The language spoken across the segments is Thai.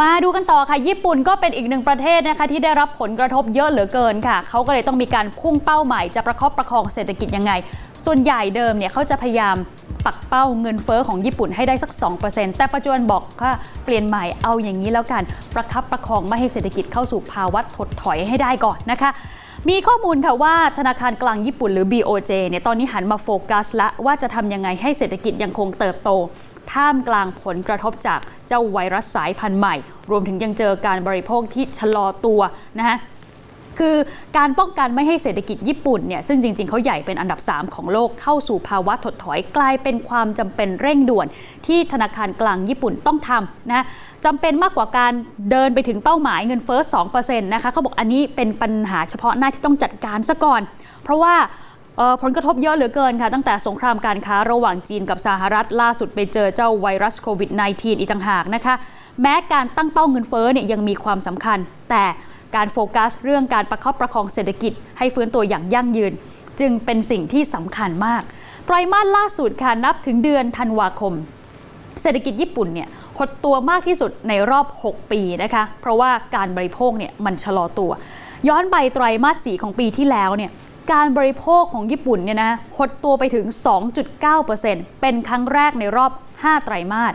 มาดูกันต่อค่ะญี่ปุ่นก็เป็นอีกหนึ่งประเทศนะคะที่ได้รับผลกระทบเยอะเหลือเกินค่ะเขาก็เลยต้องมีการพุ่งเป้าใหม่จะประคับประคองเศรษฐกิจยังไง ส่วนใหญ่เดิมเนี่ยเขาจะพยายามปักเป้าเงินเฟอ้อของญี่ปุ่นให้ได้สัก 2%แต่ปัจจุบันบอกว่าเปลี่ยนใหม่เอาอย่างนี้แล้วกัน ประคับประคองไม่ให้เศรษฐกิจเข้าสู่ภาวะถดถอยให้ได้ก่อนนะคะ มีข้อมูลค่ะว่าธนาคารกลางญี่ปุ่นหรือ BOJ เนี่ยตอนนี้หันมาโฟกัสละว่าจะทำยังไงให้เศรษฐกิจยังคงเติบโต ท่ามกลางผลกระทบจากเจ้าไวรัสสายพันธุ์ใหม่ รวมถึงยังเจอการบริโภคที่ชะลอตัวนะฮะ คือการป้องกันไม่ให้เศรษฐกิจญี่ปุ่นเนี่ยซึ่งจริงๆเขาใหญ่เป็นอันดับ 3 ของโลกเข้าสู่ภาวะถดถอยกลายเป็นความจำเป็นเร่งด่วน ที่ธนาคารกลางญี่ปุ่นต้องทำนะจำเป็นมากกว่าการเดินไปถึงเป้าหมายเงินเฟ้อ2%นะคะเขาบอกอันนี้เป็นปัญหาเฉพาะหน้าที่ต้องจัดการซะก่อน เพราะว่า ผลกระทบเยอะเหลือเกินค่ะ ตั้งแต่สงครามการค้าระหว่างจีนกับสหรัฐล่าสุดไปเจอเจ้าไวรัสโควิด -19 อีกต่างหากนะคะ แม้การตั้งเป้าเงินเฟ้อเนี่ยยังมีความสำคัญ แต่การโฟกัสเรื่องการประคับประคองเศรษฐกิจ ให้ฟื้นตัวอย่างยั่งยืน จึงเป็นสิ่งที่สำคัญมากไตรมาสล่าสุดค่ะนับถึงเดือนธันวาคม เศรษฐกิจญี่ปุ่นเนี่ยหดตัวมากที่สุดในรอบ 6 ปีนะคะ เพราะว่าการบริโภคเนี่ยมันชะลอตัว ย้อนไปไตรมาส4ของปีที่แล้วเนี่ย การบริโภคของญี่ปุ่นเนี่ยนะหดตัวไปถึง 2.9%เป็นครั้งแรกในรอบ 5 ไตรมาส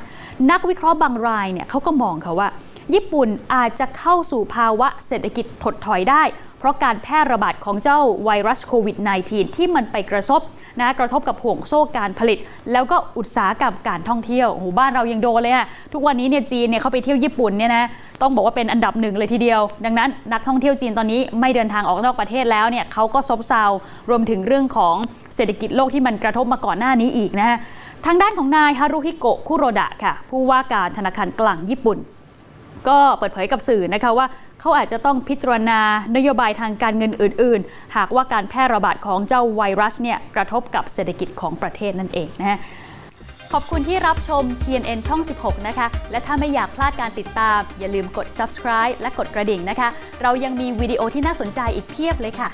นักวิเคราะห์บางรายเนี่ยเขาก็มองค่ะว่า ญี่ปุ่นอาจจะเข้าสู่ภาวะเศรษฐกิจถดถอยได้ เพราะการแพร่ระบาดของเจ้าไวรัสโควิด -19 ที่มันไปกระทบนะกระทบกับห่วงโซ่การผลิต แล้วก็อุตสาหกรรมการท่องเที่ยวโอ้บ้านเรายังโดนเลยอะทุกวันนี้เนี่ยจีนเนี่ยเขาไปเที่ยวญี่ปุ่นเนี่ยนะต้องบอกว่าเป็นอันดับหนึ่งเลยทีเดียว ดังนั้นนักท่องเที่ยวจีนตอนนี้ไม่เดินทางออกนอกประเทศแล้วเนี่ยเขาก็ซบเซารวมถึงเรื่องของเศรษฐกิจโลกที่มันกระทบมาก่อนหน้านี้อีกนะฮะทางด้านของนายฮารุฮิโกะคุโรดะค่ะผู้ว่าการธนาคารกลางญี่ปุ่น ก็เปิดเผยกับสื่อนะคะว่าเขาอาจจะต้องพิจารณานโยบายทางการเงินอื่น ๆ หากว่าการแพร่ระบาดของเจ้าไวรัสเนี่ยกระทบกับเศรษฐกิจของประเทศนั่นเองนะฮะขอบคุณที่รับชม TNN ช่อง 16 นะคะ และถ้าไม่อยากพลาดการติดตาม อย่าลืมกด subscribe และกดกระดิ่งนะคะ เรายังมีวิดีโอที่น่าสนใจอีกเพียบเลยค่ะ